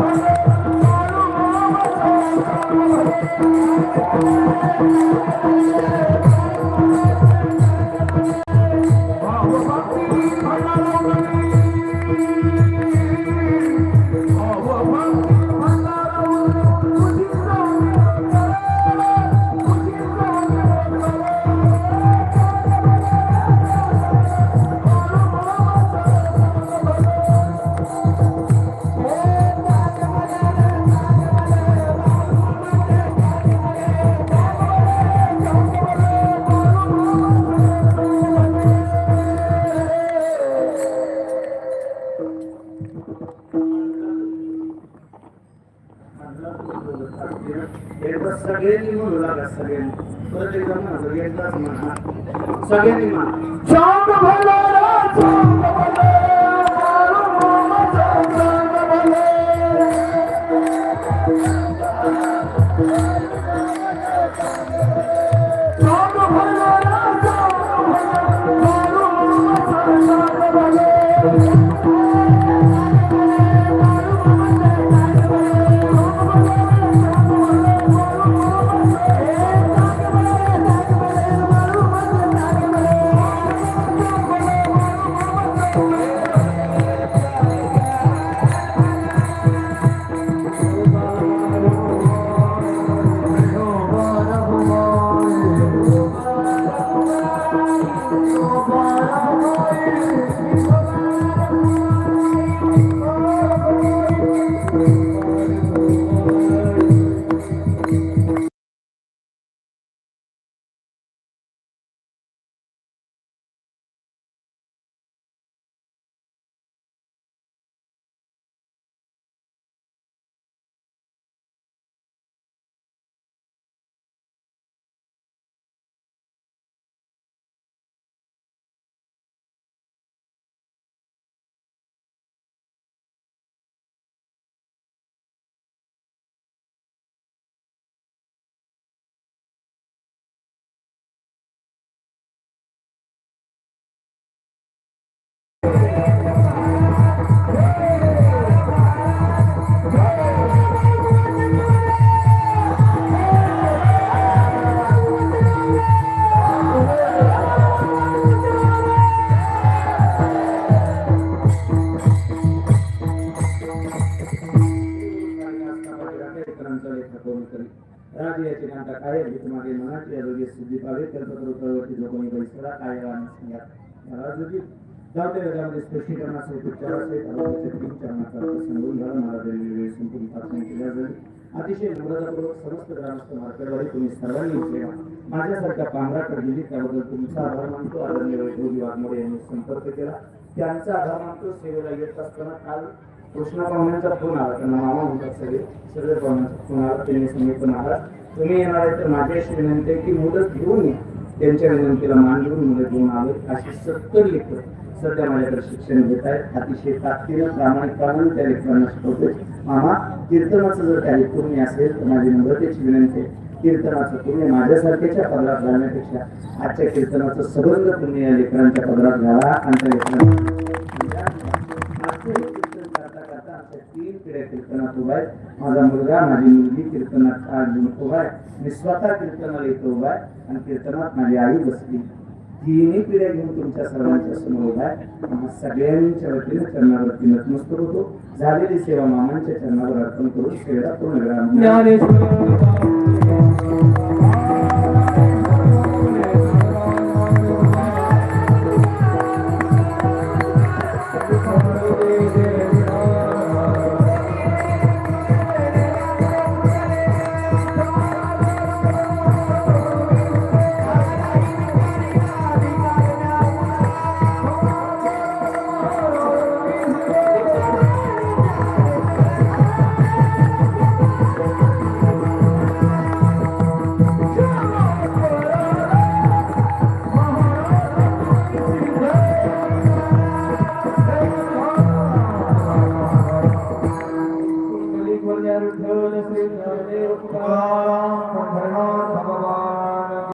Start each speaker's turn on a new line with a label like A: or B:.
A: Thank you. एकदा सगळ्यांनी म्हणू लागा सगळ्यांनी परत म्हणा एकदाच म्हणा. सगळ्यांनी म्हणा राजयाची नाटा काय भीतमागे मनाची आरोग्य सिद्धी पावे कल्पकरूपवरती लोकांनी बैसला काय राजयोगी जाते वेळामध्ये स्पष्टीकरणासहित उपचारासहित आरोग्याचे चरणाचा संगून झाला महाराजांनी वेळ संपूर्ण प्रार्थना केल्या जाईल अतिशय नम्रतापूर्वक समस्त ग्रामस्थ मार्केटवाडी तुम्ही सर्वांनी सेवा माझ्यासारख्या पांढराकडे दिली त्याबद्दल तुमचा आभार मानतो आदरणीय वैभवजी वाघमोडे यांनी संपर्क केला त्यांचा आभार मानतो सेवेला येत असताना काल कृष्णा पाहुण्यांचा फोन आला त्यांना मामा म्हणतात सगळे सगळे पाहुण्यांचा फोन आला त्यांनी सांगितलं आला तुम्ही येणार आहे तर माझ्याशी विनंती आहे की मुदत घेऊन या. त्यांच्या विनंतीला मान देऊन मुदत घेऊन आलो. अशी सत्तर लेकर सध्या माझ्याकडे शिक्षण घेत आहेत. अतिशय ताकदीनं प्रामाणिकपणाने त्या लेकरांना शिकवतोय. मामा कीर्तनाचं जर काही पुण्य असेल तर माझी मदतीची विनंती आहे. कीर्तनाचं तुम्ही माझ्यासारख्याच्या पदरात घालण्यापेक्षा आजच्या कीर्तनाचं सबंध तुम्ही या लेकरांच्या पदरात घाला. आणि त्या लेकरांना तीन कीर्तनात उभा आहे. माझा मुलगा माझी मुलगी कीर्तनात आज उभा आहे. मी स्वतः कीर्तनाला इथं उभा आहे आणि कीर्तनात माझी आई बसली. तिन्ही पिढ्या घेऊन तुमच्या सर्वांच्या समोर उभा आहे. आम्हा सगळ्यांच्या वतीने चरणावरती नतमस्तक होतो. झालेली सेवा मामांच्या चरणावर अर्पण करून सेवेला पूर्ण करा